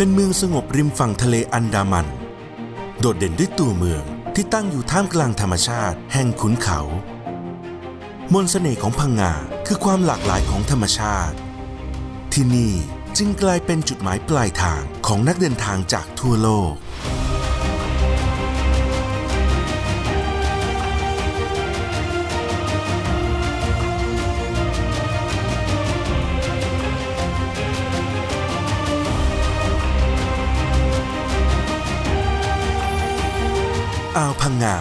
เป็นเมืองสงบริมฝั่งทะเลอันดามัน โดดเด่นด้วยตัวเมืองที่ตั้งอยู่ท่ามกลางธรรมชาติ แห่งขุนเขา มนต์เสน่ห์ของพังงาคือความหลากหลายของธรรมชาติ ที่นี่จึงกลายเป็นจุดหมายปลายทางของนักเดินทางจากทั่วโลกา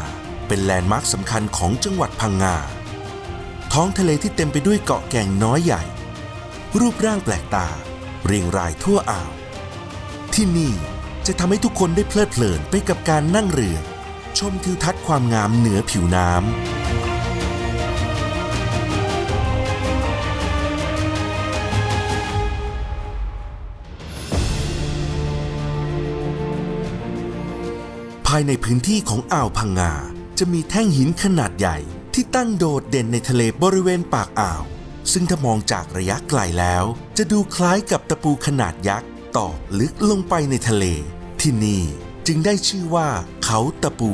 เป็นแลนด์มาร์คสำคัญของจังหวัดพังงา ท้องทะเลที่เต็มไปด้วยเกาะแก่งน้อยใหญ่ รูปร่างแปลกตา เรียงรายทั่วอ่าว ที่นี่จะทำให้ทุกคนได้เพลิดเพลินไปกับการนั่งเรือ ชมทิวทัศน์ความงามเหนือผิวน้ำ ภายในพื้นที่ของอ่าวพังงา จะมีแท่งหินขนาดใหญ่ที่ตั้งโดดเด่นในทะเลบริเวณปากอ่าว ซึ่งถ้ามองจากระยะไกลแล้ว จะดูคล้ายกับตะปูขนาดยักษ์ตอกลึกลงไปในทะเล ที่นี่จึงได้ชื่อว่าเขาตะปู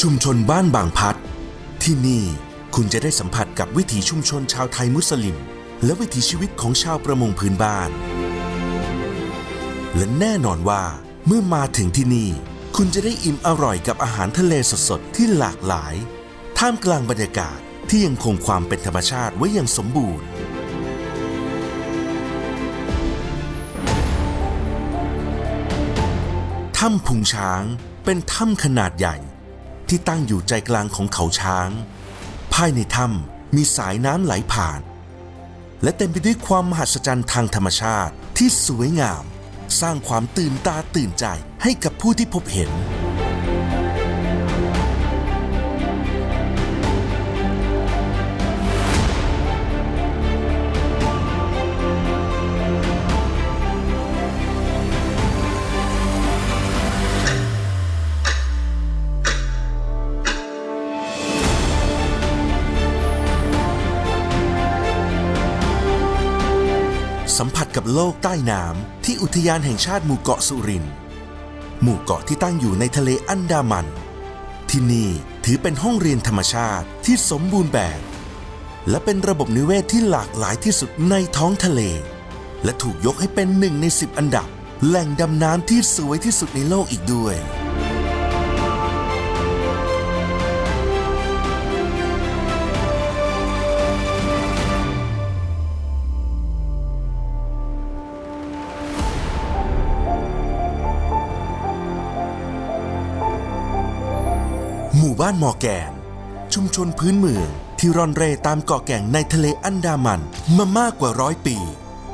ชุมชนบ้านบางพัด ที่นี่ คุณจะได้สัมผัสกับวิถีชุมชนชาวไทยมุสลิม และวิถีชีวิตของชาวประมงพื้นบ้าน และแน่นอนว่าเมื่อมาถึงที่นี่ คุณจะได้อิ่มอร่อยกับอาหารทะเลสดๆที่หลากหลาย ท่ามกลางบรรยากาศที่ยังคงความเป็นธรรมชาติไว้อย่างสมบูรณ์ถ้ำพุงช้างเป็นถ้ำขนาดใหญ่ ที่ตั้งอยู่ใจกลางของเขาช้างายในถ้ำมีสายน้ำไหลผ่าน และเต็มไปด้วยความมหัศจรรย์ทางธรรมชาติที่สวยงาม สร้างความตื่นตาตื่นใจให้กับผู้ที่พบเห็น โลกใต้น้ำที่อุทยานแห่งชาติหมู่เกาะสุรินทร์หมู่เกาะที่ตั้งอยู่ในทะเลอันดามัน ที่นี่ถือเป็นห้องเรียนธรรมชาติที่สมบูรณ์แบบ และเป็นระบบนิเวศที่หลากหลายที่สุดในท้องทะเล และถูกยกให้เป็นหนึ่งในสิบอันดับ แหล่งดำน้ำที่สวยที่สุดในโลกอีกด้วย บ้านมอแกน ชุมชนพื้นเมือง ที่ร่อนเร่ตามเกาะแก่งในทะเลอันดามันมามากกว่าร้อยปี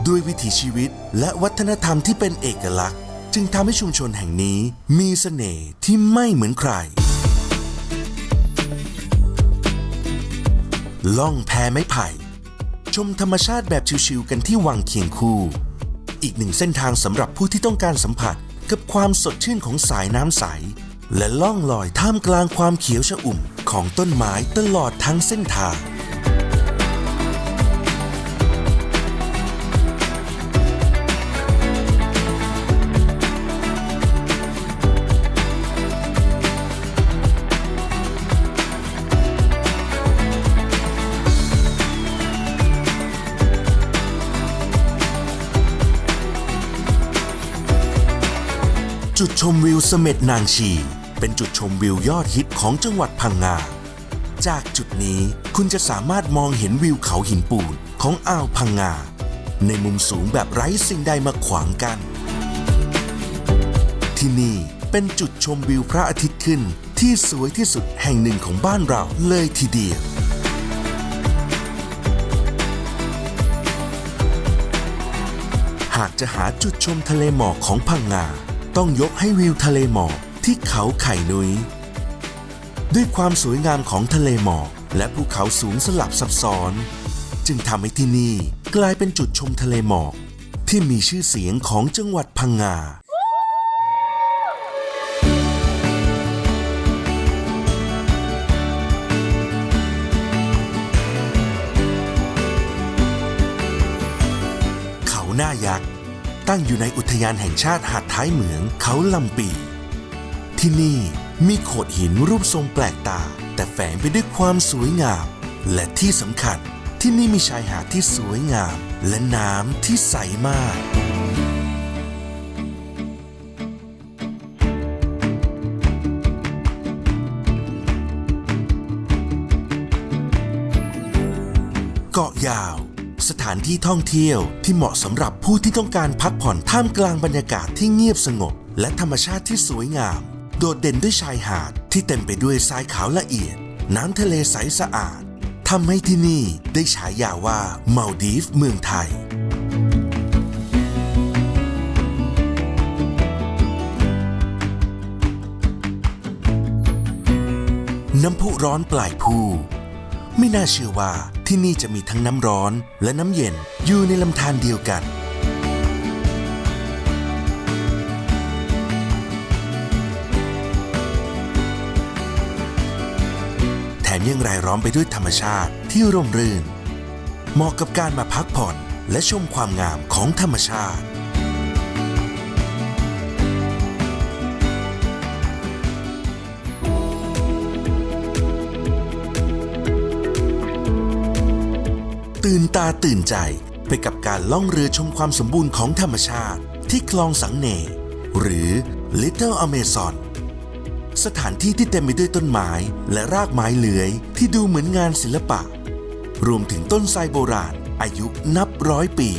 ด้วยวิถีชีวิตและวัฒนธรรมที่เป็นเอกลักษณ์ จึงทำให้ชุมชนแห่งนี้มีเสน่ห์ที่ไม่เหมือนใคร ล่องแพไม้ไผ่ ชมธรรมชาติแบบชิวๆกันที่วังเคียงคู่ อีกหนึ่งเส้นทางสำหรับผู้ที่ต้องการสัมผัสกับความสดชื่นของสายน้ำใส และล่องลอยท่ามกลางความเขียวชอุ่มของต้นไม้ตลอดทั้งเส้นทาง จุดชมวิวเสม็ดนางชี เป็นจุดชมวิวยอดฮิตของจังหวัดพังงา จากจุดนี้คุณจะสามารถมองเห็นวิวเขาหินปูนของอ่าวพังงา ในมุมสูงแบบไร้สิ่งใดมาขวางกัน ที่นี่เป็นจุดชมวิวพระอาทิตย์ขึ้นที่สวยที่สุดแห่งหนึ่งของบ้านเราเลยทีเดียวหากจะหาจุดชมทะเลหมอกของพังงา ต้องยกให้วิวทะเลหมอก ที่เขาไข่นุย้ยด้วยความสวยงามของทะเลหมอกและภูเขาสูงสลับซับซ้อน จึงทำให้ที่นี่กลายเป็นจุดชมทะเลหมอก ที่มีชื่อเสียงของจังหวัดพังงาหน้ายักษ์ ตั้งอยู่ในอุทยานแห่งชาติหาดท้ายเหมืองเขาลำปี ที่นี่มีโขดหินรูปทรงแปลกตา แต่แฝงไปด้วยความสวยงาม และที่สำคัญที่นี่มีชายหาดที่สวยงาม และน้ำที่ใสมาก เกาะยาว สถานที่ท่องเที่ยวที่เหมาะสำหรับผู้ที่ต้องการพักผ่อนท่ามกลางบรรยากาศที่เงียบสงบ และธรรมชาติที่สวยงาม โดดเด่นด้วยชายหาดที่เต็มไปด้วยทรายขาวละเอียด น้ำทะเลใสสะอาดทำให้ที่นี่ได้ฉายาว่ามาลดีฟเมืองไทย น้ำพุร้อนปลายภูไม่น่าเชื่อว่าที่นี่จะมีทั้งน้ำร้อนและน้ำเย็นอยู่ในลำธารเดียวกัน ยังรายล้อมไปด้วยธรรมชาติที่ร่มรื่น เหมาะกับการมาพักผ่อนและชมความงามของธรรมชาติ ตื่นตาตื่นใจไปกับการล่องเรือชมความสมบูรณ์ของธรรมชาติที่คลองสังเนหรือ Little Amazon สถานที่ที่เต็มไปด้วยต้นไม้และรากไม้เลื้อยที่ดูเหมือนงานศิลปะ รวมถึงต้นไทรโบราณอายุนับร้อยปี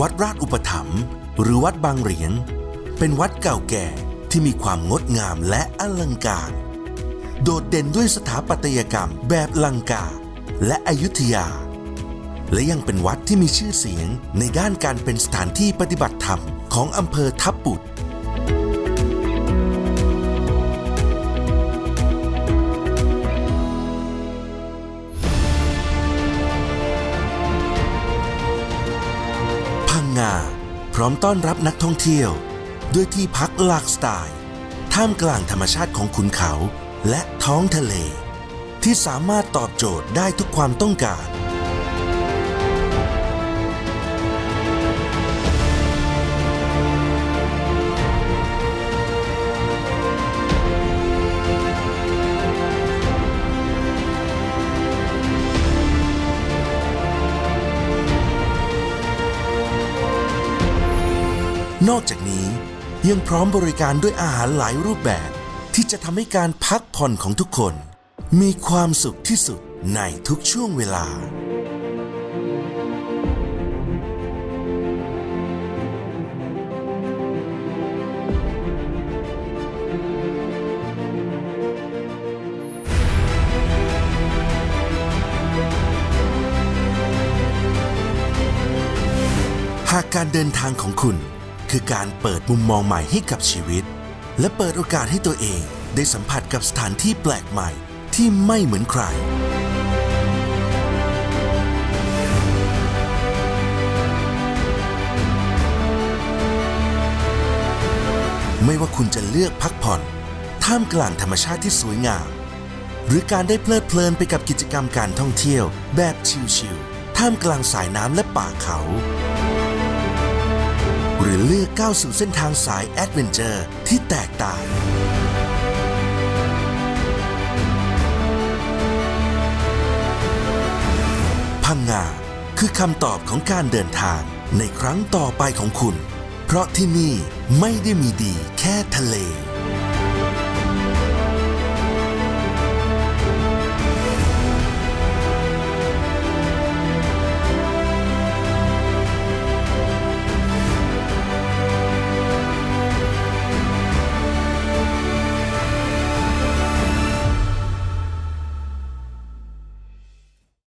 วัดราชอุปถัมภ์ หรือวัดบางเหรียงเป็นวัดเก่าแก่ที่มีความงดงามและอลังการ โดดเด่นด้วยสถาปัตยกรรมแบบลังกาและอยุธยา และยังเป็นวัดที่มีชื่อเสียงในด้านการเป็นสถานที่ปฏิบัติธรรมของอำเภอทับปุดพังงา พร้อมต้อนรับนักท่องเที่ยว ด้วยที่พักหลากสไตล์ ท่ามกลางธรรมชาติของขุนเขาและท้องทะเล ที่สามารถตอบโจทย์ได้ทุกความต้องการ นอกจากนี้ยังพร้อมบริการด้วยอาหารหลายรูปแบบ ที่จะทำให้การพักผ่อนของทุกคน มีความสุขที่สุดในทุกช่วงเวลา หากการเดินทางของคุณ คือการเปิดมุมมองใหม่ให้กับชีวิต และเปิดโอกาสให้ตัวเองได้สัมผัสกับสถานที่แปลกใหม่ที่ไม่เหมือนใคร ไม่ว่าคุณจะเลือกพักผ่อน ท่ามกลางธรรมชาติที่สวยงาม หรือการได้เพลิดเพลินไปกับกิจกรรมการท่องเที่ยวแบบชิลๆท่ามกลางสายน้ำและป่าเขา หรือเลือกก้าวสู่เส้นทางสายแอดเวนเจอร์ที่แตกต่าง พังงาคือคำตอบของการเดินทางในครั้งต่อไปของคุณ เพราะที่นี่ไม่ได้มีดีแค่ทะเล